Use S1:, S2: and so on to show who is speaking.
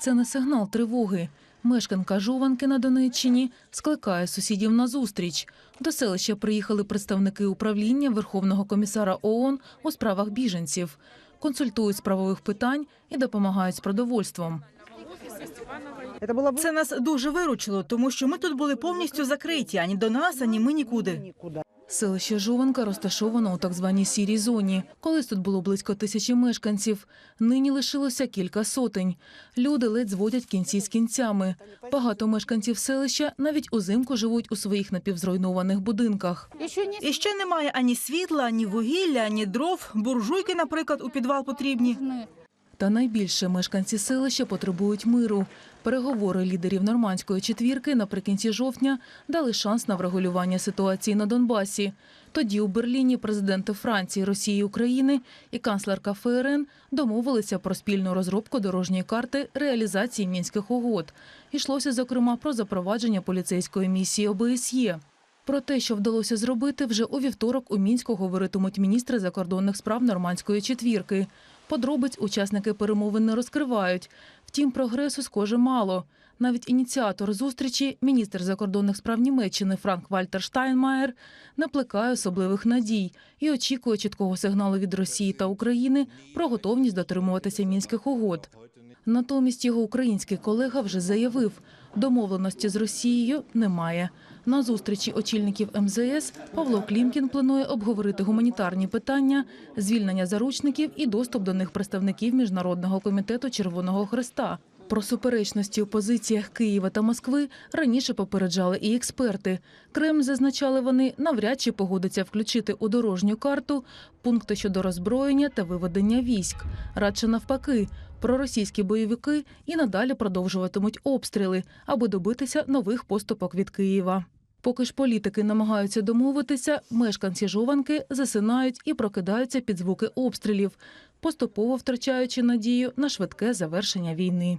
S1: Це не сигнал тривоги. Мешканка Жованки на Донеччині скликає сусідів на зустріч. До селища приїхали представники управління Верховного комісара ООН у справах біженців, консультують з правових питань і допомагають з продовольством.
S2: Это было бы
S3: Це нас дуже виручило, тому що ми тут були повністю закриті ані до нас, ані ми нікуди.
S2: никуда.
S1: Селище Жованка розташовано у так званій сірій зоні. Колись тут було близько тисячі мешканців. Нині лишилося кілька сотень. Люди ледь зводять кінці з кінцями. Багато мешканців селища навіть узимку живуть у своїх напівзруйнованих будинках.
S3: І ще немає ані світла, ані вугілля, ані дров. Буржуйки, наприклад, у підвал потрібні.
S1: Та найбільше мешканці селища потребують миру. Переговори лідерів нормандської четвірки наприкінці жовтня дали шанс на врегулювання ситуації на Донбасі. Тоді у Берліні президенти Франції, Росії, України і канцлерка ФРН домовилися про спільну розробку дорожньої карти реалізації мінських угод. Йшлося зокрема про запровадження поліцейської місії ОБСЄ. Про те, що вдалося зробити, вже у вівторок у мінську говоритимуть міністри закордонних справ нормандської четвірки. Подробиць учасники перемовин не розкривають. Втім, прогресу схоже мало. Навіть ініціатор зустрічі, міністр закордонних справ Німеччини Франк Вальтер Штайнмаєр, не плекає особливих надій і очікує чіткого сигналу від Росії та України про готовність дотримуватися мінських угод. Натомість його український колега вже заявив, домовленості з Росією немає. На зустрічі очільників МЗС Павло Клімкін планує обговорити гуманітарні питання, звільнення заручників і доступ до них представників Міжнародного комітету Червоного Хреста. Про суперечності у позиціях Києва та Москви раніше попереджали і експерти. Кремль, зазначали вони, навряд чи погодиться включити у дорожню карту пункти щодо роззброєння та виведення військ. Радше навпаки, проросійські бойовики і надалі продовжуватимуть обстріли, аби добитися нових поступок від Києва. Поки ж політики намагаються домовитися, мешканці жованки засинають і прокидаються під звуки обстрілів, поступово втрачаючи надію на швидке завершення війни.